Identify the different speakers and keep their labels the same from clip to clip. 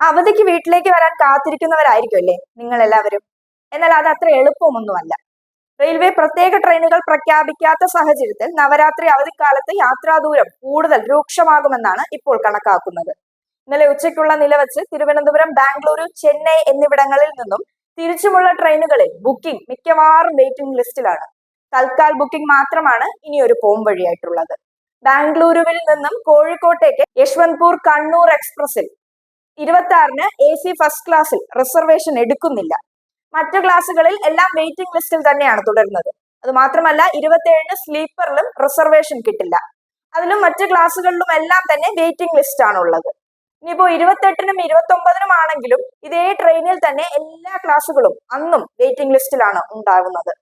Speaker 1: അവധിക്ക് വീട്ടിലേക്ക് വരാൻ കാത്തിരിക്കുന്നവരായിരിക്കും അല്ലേ നിങ്ങൾ എല്ലാവരും എന്നാൽ അത് അത്ര എളുപ്പമൊന്നുമല്ല. റെയിൽവേ പ്രത്യേക ട്രെയിനുകൾ പ്രഖ്യാപിക്കാത്ത സാഹചര്യത്തിൽ നവരാത്രി അവധിക്കാലത്ത് യാത്രാദൂരം കൂടുതൽ രൂക്ഷമാകുമെന്നാണ് ഇപ്പോൾ കണക്കാക്കുന്നത്. ഇന്നലെ ഉച്ചയ്ക്കുള്ള നില വെച്ച് തിരുവനന്തപുരം ബാംഗ്ലൂരു ചെന്നൈ എന്നിവിടങ്ങളിൽ നിന്നും തിരിച്ചുമുള്ള ട്രെയിനുകളിൽ ബുക്കിംഗ് മിക്കവാറും വെയിറ്റിംഗ് ലിസ്റ്റിലാണ്. തൽക്കാൽ ബുക്കിംഗ് മാത്രമാണ് ഇനി ഒരു പോം വഴിയായിട്ടുള്ളത്. ബാംഗ്ലൂരുവിൽ നിന്നും കോഴിക്കോട്ടേക്ക് യശ്വന്ത്പൂർ കണ്ണൂർ എക്സ്പ്രസിൽ ഇരുപത്തി ആറിന് എ സി ഫസ്റ്റ് ക്ലാസ്സിൽ റിസർവേഷൻ എടുക്കുന്നില്ല. മറ്റു ക്ലാസ്സുകളിൽ എല്ലാം വെയിറ്റിംഗ് ലിസ്റ്റിൽ തന്നെയാണ് തുടരുന്നത്. അത് മാത്രമല്ല ഇരുപത്തിയേഴിന് സ്ലീപ്പറിലും റിസർവേഷൻ കിട്ടില്ല. അതിലും മറ്റ് ക്ലാസ്സുകളിലും എല്ലാം തന്നെ വെയിറ്റിംഗ് ലിസ്റ്റ് ആണ് ഉള്ളത്. ഇനിയിപ്പോ ഇരുപത്തെട്ടിനും ഇരുപത്തി ഒമ്പതിനും ആണെങ്കിലും ഇതേ ട്രെയിനിൽ തന്നെ എല്ലാ ക്ലാസ്സുകളും അന്നും വെയിറ്റിംഗ് ലിസ്റ്റിലാണ് ഉണ്ടാകുന്നത്.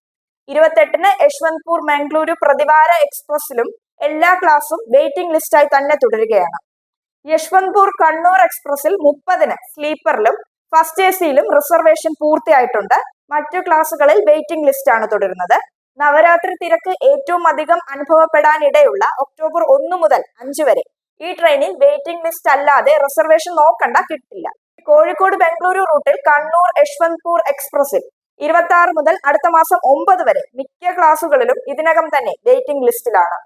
Speaker 1: ഇരുപത്തെട്ടിന് യശ്വന്ത്പൂർ മംഗളൂരു പ്രതിവാര എക്സ്പ്രസിലും എല്ലാ ക്ലാസ്സും വെയിറ്റിംഗ് ലിസ്റ്റായി തന്നെ തുടരുകയാണ്. യശ്വന്ത്പൂർ കണ്ണൂർ എക്സ്പ്രസിൽ മുപ്പതിന് സ്ലീപ്പറിലും ഫസ്റ്റ് എ സിയിലും റിസർവേഷൻ പൂർത്തിയായിട്ടുണ്ട്. മറ്റു ക്ലാസ്സുകളിൽ വെയിറ്റിംഗ് ലിസ്റ്റ് ആണ് തുടരുന്നത്. നവരാത്രി തിരക്ക് ഏറ്റവും അധികം അനുഭവപ്പെടാനിടയുള്ള ഒക്ടോബർ ഒന്ന് മുതൽ അഞ്ച് വരെ. ഈ ട്രെയിനിൽ വെയിറ്റിംഗ് ലിസ്റ്റ് അല്ലാതെ റിസർവേഷൻ നോക്കണ്ട കിട്ടില്ല. കോഴിക്കോട് ബംഗളൂരു റൂട്ടിൽ കണ്ണൂർ യശ്വന്ത്പൂർ എക്സ്പ്രസിൽ ഇരുപത്തി ആറ് മുതൽ അടുത്ത മാസം ഒമ്പത് വരെ മിക്ക ക്ലാസുകളിലും ഇതിനകം തന്നെ വെയിറ്റിംഗ് ലിസ്റ്റിലാണ്.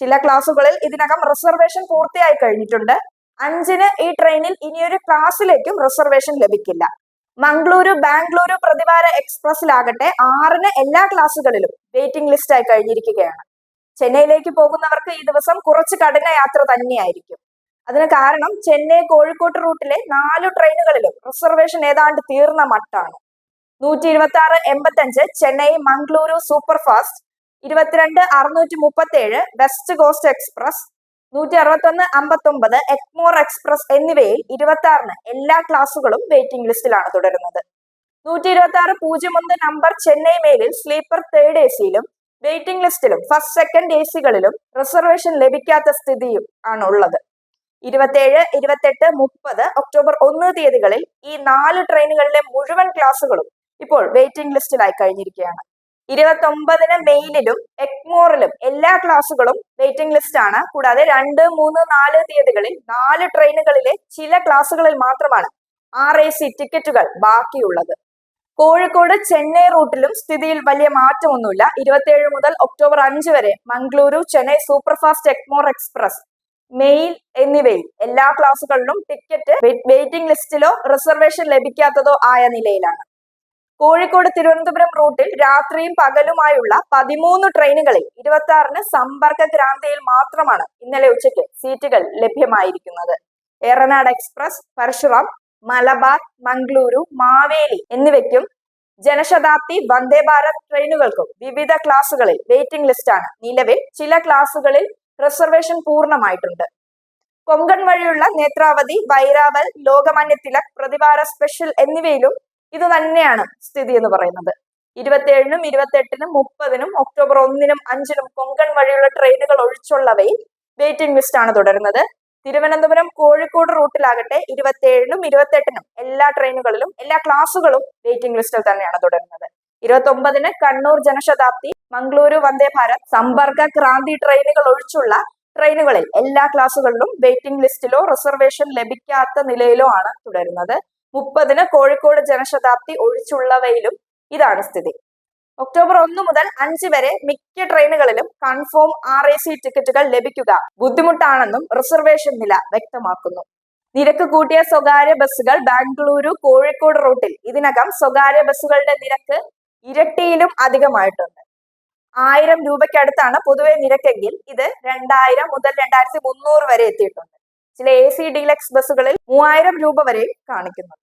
Speaker 1: ചില ക്ലാസുകളിൽ ഇതിനകം റിസർവേഷൻ പൂർത്തിയായി കഴിഞ്ഞിട്ടുണ്ട്. അഞ്ചിന് ഈ ട്രെയിനിൽ ഇനിയൊരു ക്ലാസ്സിലേക്കും റിസർവേഷൻ ലഭിക്കില്ല. മംഗളൂരു ബാംഗ്ലൂരു പ്രതിവാര എക്സ്പ്രസിലാകട്ടെ ആറിന് എല്ലാ ക്ലാസ്സുകളിലും വെയിറ്റിംഗ് ലിസ്റ്റ് ആയി കഴിഞ്ഞിരിക്കുകയാണ്. ചെന്നൈയിലേക്ക് പോകുന്നവർക്ക് ഈ ദിവസം കുറച്ച് കഠിന യാത്ര തന്നെയായിരിക്കും. അതിന് കാരണം ചെന്നൈ കോഴിക്കോട് റൂട്ടിലെ നാലു ട്രെയിനുകളിലും റിസർവേഷൻ ഏതാണ്ട് തീർന്ന മട്ടാണ്. നൂറ്റി ഇരുപത്തി ആറ് എൺപത്തഞ്ച് ചെന്നൈ മംഗളൂരു സൂപ്പർ ഫാസ്റ്റ് ഇരുപത്തിരണ്ട് അറുന്നൂറ്റി മുപ്പത്തി ഏഴ് വെസ്റ്റ് കോസ്റ്റ് എക്സ്പ്രസ് നൂറ്റി അറുപത്തൊന്ന് അമ്പത്തൊമ്പത് എക്മോർ എക്സ്പ്രസ് എന്നിവയിൽ ഇരുപത്തി ആറിന് എല്ലാ ക്ലാസുകളും വെയിറ്റിംഗ് ലിസ്റ്റിലാണ് തുടരുന്നത്. നൂറ്റി ഇരുപത്തി ആറ് പൂജ്യം ഒന്ന് നമ്പർ ചെന്നൈ മെയിലിൽ സ്ലീപ്പർ തേർഡ് എ സിയിലും വെയിറ്റിംഗ് ലിസ്റ്റിലും ഫസ്റ്റ് സെക്കൻഡ് എ സികളിലും റിസർവേഷൻ ലഭിക്കാത്ത സ്ഥിതിയും ആണ് ഉള്ളത്. ഇരുപത്തിയേഴ് ഇരുപത്തെട്ട് മുപ്പത് ഒക്ടോബർ ഒന്ന് തീയതികളിൽ ഈ നാല് ട്രെയിനുകളിലെ മുഴുവൻ ക്ലാസുകളും ഇപ്പോൾ വെയിറ്റിംഗ് ലിസ്റ്റിലായി കഴിഞ്ഞിരിക്കുകയാണ്. ഇരുപത്തി ഒമ്പതിന് മെയിലിലും എക്മോറിലും എല്ലാ ക്ലാസ്സുകളും വെയിറ്റിംഗ് ലിസ്റ്റ് ആണ്. കൂടാതെ രണ്ട് മൂന്ന് നാല് തീയതികളിൽ നാല് ട്രെയിനുകളിലെ ചില ക്ലാസ്സുകളിൽ മാത്രമാണ് ആർ എ സി ടിക്കറ്റുകൾ ബാക്കിയുള്ളത്. കോഴിക്കോട് ചെന്നൈ റൂട്ടിലും സ്ഥിതിയിൽ വലിയ മാറ്റമൊന്നുമില്ല. ഇരുപത്തിയേഴ് മുതൽ ഒക്ടോബർ അഞ്ച് വരെ Mangaluru Chennai superfast Egmore express mail എന്നിവയിൽ എല്ലാ ക്ലാസ്സുകളിലും ടിക്കറ്റ് വെയിറ്റിംഗ് ലിസ്റ്റിലോ റിസർവേഷൻ ലഭിക്കാത്തതോ ആയ നിലയിലാണ്. കോഴിക്കോട് തിരുവനന്തപുരം റൂട്ടിൽ രാത്രിയും പകലുമായുള്ള പതിമൂന്ന് ട്രെയിനുകളിൽ ഇരുപത്തി ആറിന് സമ്പർക്ക ക്രാന്തിയിൽ മാത്രമാണ് ഇന്നലെ ഉച്ചയ്ക്ക് സീറ്റുകൾ ലഭ്യമായിരിക്കുന്നത്. ഏറനാട് എക്സ്പ്രസ് പരശുറാം മലബാർ മംഗളൂരു മാവേലി എന്നിവയ്ക്കും ജനശതാബ്ദി വന്ദേ ഭാരത് ട്രെയിനുകൾക്കും വിവിധ ക്ലാസുകളിൽ വെയിറ്റിംഗ് ലിസ്റ്റാണ് നിലവിൽ ചില ക്ലാസുകളിൽ റിസർവേഷൻ പൂർണമായിട്ടുണ്ട്. കൊങ്കൺ വഴിയുള്ള നേത്രാവതി വൈരാവൽ ലോകമാന്യ തിലക് പ്രതിവാര സ്പെഷ്യൽ എന്നിവയിലും ഇത് തന്നെയാണ് സ്ഥിതി എന്ന് പറയുന്നത്. ഇരുപത്തിയേഴിനും ഇരുപത്തെട്ടിനും മുപ്പതിനും ഒക്ടോബർ ഒന്നിനും അഞ്ചിനും കൊങ്കൺ വഴിയുള്ള ട്രെയിനുകൾ ഒഴിച്ചുള്ളവയിൽ വെയിറ്റിംഗ് ലിസ്റ്റ് ആണ് തുടരുന്നത്. തിരുവനന്തപുരം കോഴിക്കോട് റൂട്ടിലാകട്ടെ ഇരുപത്തിയേഴിനും ഇരുപത്തെട്ടിനും എല്ലാ ട്രെയിനുകളിലും എല്ലാ ക്ലാസുകളും വെയിറ്റിംഗ് ലിസ്റ്റിൽ തന്നെയാണ് തുടരുന്നത്. ഇരുപത്തി ഒമ്പതിന് കണ്ണൂർ ജനശതാബ്ദി മംഗളൂരു വന്ദേ ഭാരത് സമ്പർക്ക ക്രാന്തി ട്രെയിനുകൾ ഒഴിച്ചുള്ള ട്രെയിനുകളിൽ എല്ലാ ക്ലാസുകളിലും വെയിറ്റിംഗ് ലിസ്റ്റിലോ റിസർവേഷൻ ലഭിക്കാത്ത നിലയിലോ ആണ് തുടരുന്നത്. മുപ്പതിന് കോഴിക്കോട് ജനശതാബ്ദി ഒഴിച്ചുള്ളവയിലും ഇതാണ് സ്ഥിതി. ഒക്ടോബർ ഒന്ന് മുതൽ അഞ്ച് വരെ മിക്ക ട്രെയിനുകളിലും കൺഫേം ആർ എ സി ടിക്കറ്റുകൾ ലഭിക്കുക ബുദ്ധിമുട്ടാണെന്നും റിസർവേഷൻ നില വ്യക്തമാക്കുന്നു. നിരക്ക് കൂട്ടിയ സ്വകാര്യ ബസ്സുകൾ ബാംഗ്ലൂരു കോഴിക്കോട് റൂട്ടിൽ. ഇതിനകം സ്വകാര്യ ബസ്സുകളുടെ നിരക്ക് ഇരട്ടിയിലും അധികമായിട്ടുണ്ട്. ആയിരം രൂപയ്ക്കടുത്താണ് പൊതുവെ നിരക്കെങ്കിൽ ഇത് രണ്ടായിരം മുതൽ രണ്ടായിരത്തി മുന്നൂറ് വരെ എത്തിയിട്ടുണ്ട്. ചില എ സി ഡീലക്സ് ബസ്സുകളിൽ മൂവായിരം രൂപ വരെ കാണിക്കുന്നു.